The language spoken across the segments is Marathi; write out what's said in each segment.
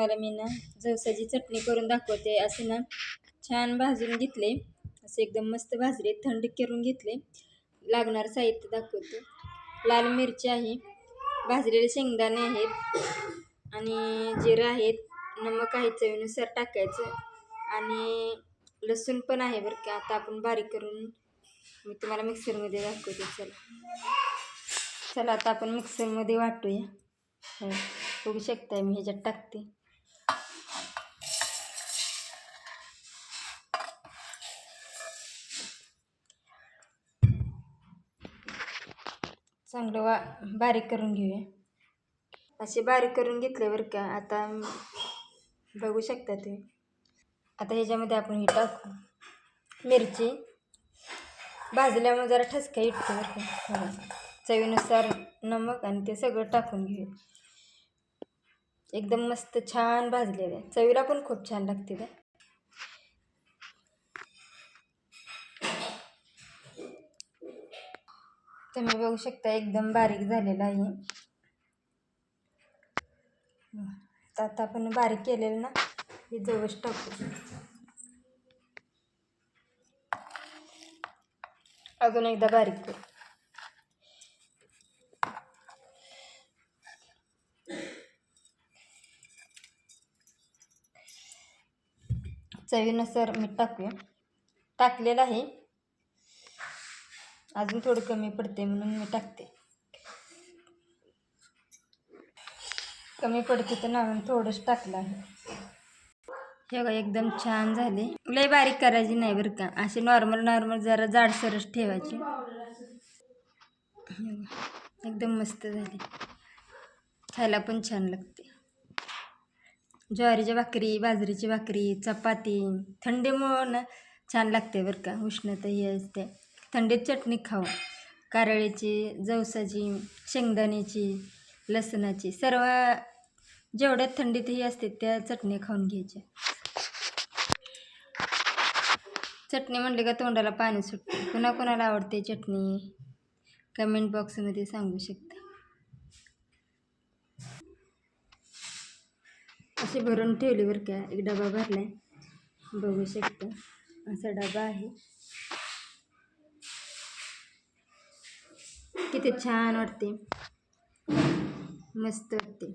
तुम्हाला मी ना जवसाची चटणी करून दाखवते. असे ना छान भाजून घेतले. असे एकदम मस्त भाजले. थंड करून घेतले. लागणार साहित्य दाखवते. लाल मिरची आहे. भाजलेले शेंगदाणे आहेत. आणि जिरं आहेत. नमक आहे. चवीनुसार टाकायचं. आणि लसूण पण आहे बरं का. आता आपण बारीक करून मी तुम्हाला मिक्सरमध्ये दाखवते. चला. चला आता आपण मिक्सरमध्ये वाटूया. हो. बघू शकताय मी ह्याच्यात टाकते. चांगलं वा बारीक करून घेऊया. असे बारीक करून घेतल्यावर का. आता बघू शकता तुम्ही. आता ह्याच्यामध्ये आपण हे टाकू. मिरची. भाजल्यामुळे जरा ठसका इटतो बरं का. चवीनुसार नमक आणि ते सगळं टाकून घेऊ एकदम मस्त छान भाजलेलं आहे. चवीला पण खूप छान लागते ते तुम्ही बघू शकता एकदम बारीक झालेलं आहे. आता आता आपण बारीक केलेलं ना हे जवळ टाकू. अजून एकदा बारीक करू. चवीनुसार मीठ टाकूया. टाकलेलं आहे. अजून थोडं कमी पडते म्हणून मी टाकते. कमी पडते तर ना थोडंच टाकलं आहे. हे बघा एकदम छान झाले. लय बारीक करायची नाही बरं का? असे नॉर्मल नॉर्मल जरा जाडसरच ठेवायचे. एकदम मस्त झाले. खायला पण छान लागते. ज्वारीची भाकरी बाजरीची भाकरी चपाती थंडीमुळं ना छान लागते बरं का? उष्णता ही असते. थंडीत चटणी खाऊ कारळीची जवसाची शेंगदाण्याची लसणाची सर्व जेवढ्या थंडीतही असते त्या चटणी खाऊन घ्यायच्या चटणी म्हणले का तोंडाला पाणी सुटते. कुणा कुणाला आवडते चटणी? कमेंट बॉक्समध्ये सांगू शकता. असे भरून ठेवली बरं का. एक डबा भरला आहे बघू शकता. असा डबा आहे. किती छान वाटते. मस्त वाटते.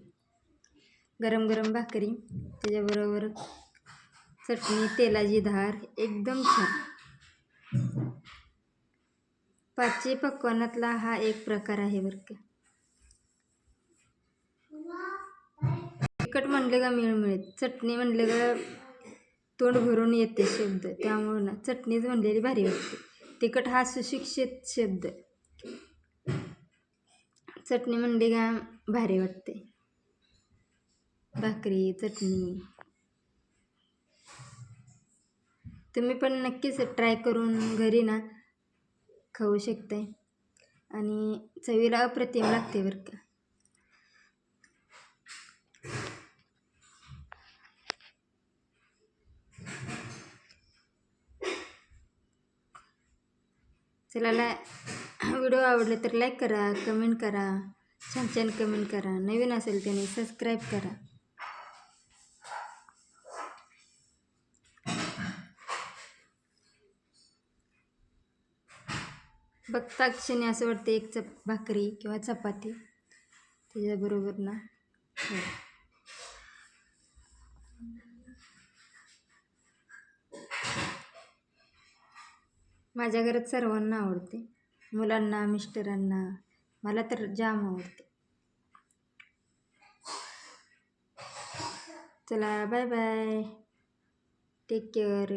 गरम गरम भाकरी त्याच्याबरोबर चटणी तेलाची धार एकदम छान. पाचवी पक्वानातला हा एक प्रकार आहे बरं का. तिखट म्हणलं का मिळमिळत चटणी म्हणलं का तोंड भरून येते शब्द. त्यामुळं ना चटणीच म्हणलेली भारी वाटते. तिखट हा सुशिक्षित शब्द. चटणी म्हणली का भारी वाटते. भाकरी चटणी. तुम्ही पण नक्कीच ट्राय करून घरी ना खाऊ शकते आणि चवीला अप्रतिम लागते बरं का. चला व्हिडिओ आवडले तर लाईक करा कमेंट करा छान छान कमेंट करा. नवीन असेल त्याने सबस्क्राईब करा. बघता क्षणी असं वाटतं एक चप भाकरी किंवा चपाती. त्याच्याबरोबर ना. हो. माझ्या घरात सर्वांना आवडते. मुलांना मिस्टरांना. मला तर जाम आवडते. चला बाय बाय. Take care